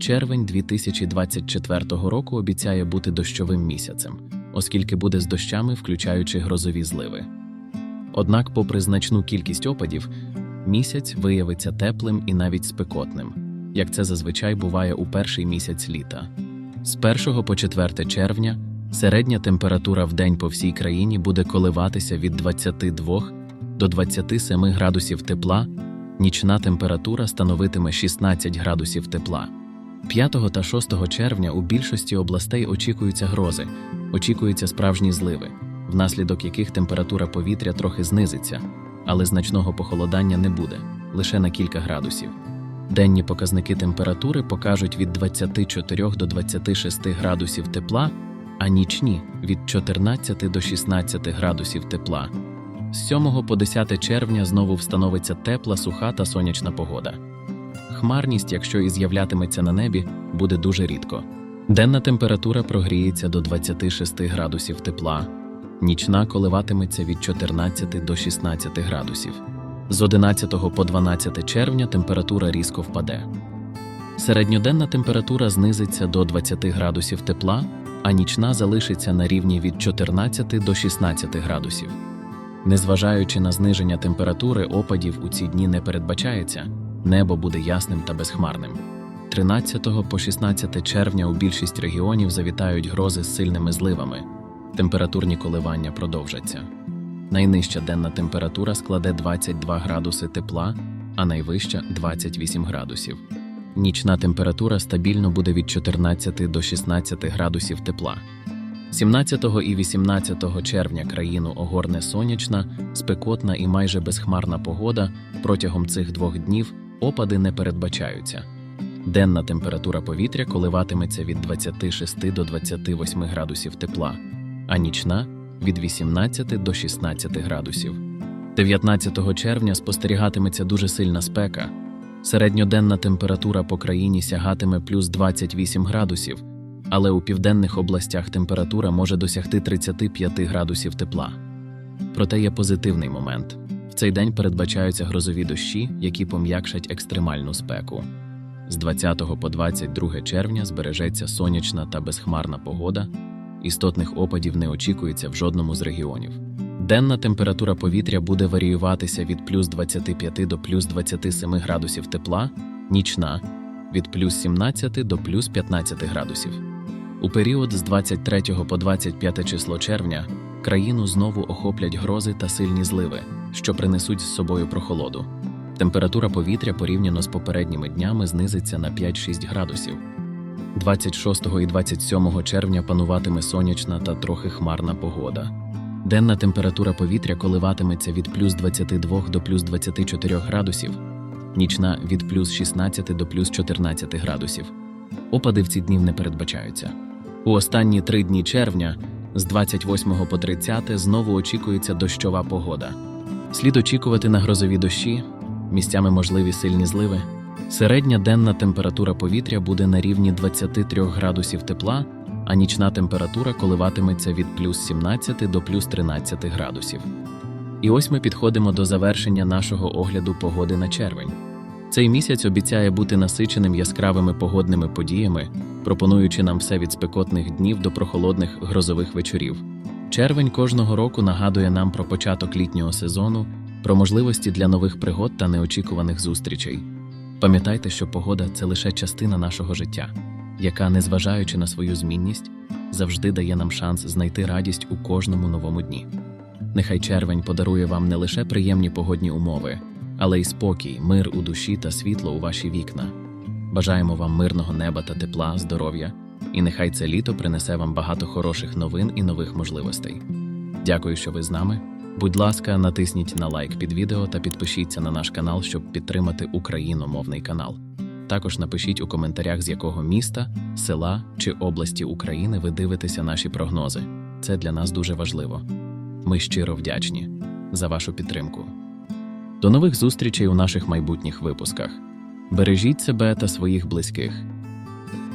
Червень 2024 року обіцяє бути дощовим місяцем, оскільки буде з дощами, включаючи грозові зливи. Однак, попри значну кількість опадів, місяць виявиться теплим і навіть спекотним, як це зазвичай буває у перший місяць літа. З 1 по 4 червня середня температура в день по всій країні буде коливатися від 22 до 27 градусів тепла, нічна температура становитиме 16 градусів тепла. 5 та 6 червня у більшості областей очікуються грози, очікуються справжні зливи, внаслідок яких температура повітря трохи знизиться, але значного похолодання не буде лише на кілька градусів. Денні показники температури покажуть від 24 до 26 градусів тепла, а нічні від 14 до 16 градусів тепла. З 7 по 10 червня знову встановиться тепла, суха та сонячна погода. Хмарність, якщо і з'являтиметься на небі, буде дуже рідко. Денна температура прогріється до 26 градусів тепла, нічна коливатиметься від 14 до 16 градусів. З 11 по 12 червня температура різко впаде. Середньоденна температура знизиться до 20 градусів тепла, а нічна залишиться на рівні від 14 до 16 градусів. Незважаючи на зниження температури, опадів у ці дні не передбачається, небо буде ясним та безхмарним. 13 по 16 червня у більшість регіонів завітають грози з сильними зливами. Температурні коливання продовжаться. Найнижча денна температура складе 22 градуси тепла, а найвища 28 градусів. Нічна температура стабільно буде від 14 до 16 градусів тепла. 17 і 18 червня країну огорне сонячна, спекотна і майже безхмарна погода. Протягом цих двох днів опади не передбачаються. Денна температура повітря коливатиметься від 26 до 28 градусів тепла, а нічна від 18 до 16 градусів. 19 червня спостерігатиметься дуже сильна спека. Середньоденна температура по країні сягатиме плюс 28 градусів, але у південних областях температура може досягти 35 градусів тепла. Проте є позитивний момент. В цей день передбачаються грозові дощі, які пом'якшать екстремальну спеку. З 20 по 22 червня збережеться сонячна та безхмарна погода, істотних опадів не очікується в жодному з регіонів. Денна температура повітря буде варіюватися від плюс 25 до плюс 27 градусів тепла, нічна від плюс 17 до плюс 15 градусів. У період з 23 по 25 число червня країну знову охоплять грози та сильні зливи, що принесуть з собою прохолоду. Температура повітря порівняно з попередніми днями знизиться на 5-6 градусів. 26 і 27 червня пануватиме сонячна та трохи хмарна погода. Денна температура повітря коливатиметься від плюс 22 до плюс 24 градусів, нічна від плюс 16 до плюс 14 градусів. Опади в ці дні не передбачаються. У останні три дні червня, з 28 по 30, знову очікується дощова погода. Слід очікувати на грозові дощі, місцями можливі сильні зливи. Середня денна температура повітря буде на рівні 23 градусів тепла, а нічна температура коливатиметься від плюс 17 до плюс 13 градусів. І ось ми підходимо до завершення нашого огляду погоди на червень. Цей місяць обіцяє бути насиченим яскравими погодними подіями, пропонуючи нам все від спекотних днів до прохолодних грозових вечорів. Червень кожного року нагадує нам про початок літнього сезону, про можливості для нових пригод та неочікуваних зустрічей. Пам'ятайте, що погода це лише частина нашого життя, яка, незважаючи на свою змінність, завжди дає нам шанс знайти радість у кожному новому дні. Нехай червень подарує вам не лише приємні погодні умови, але й спокій, мир у душі та світло у ваші вікна. Бажаємо вам мирного неба та тепла, здоров'я, і нехай це літо принесе вам багато хороших новин і нових можливостей. Дякую, що ви з нами. Будь ласка, натисніть на лайк під відео та підпишіться на наш канал, щоб підтримати україномовний канал. Також напишіть у коментарях, з якого міста, села чи області України ви дивитеся наші прогнози. Це для нас дуже важливо. Ми щиро вдячні за вашу підтримку. До нових зустрічей у наших майбутніх випусках. Бережіть себе та своїх близьких.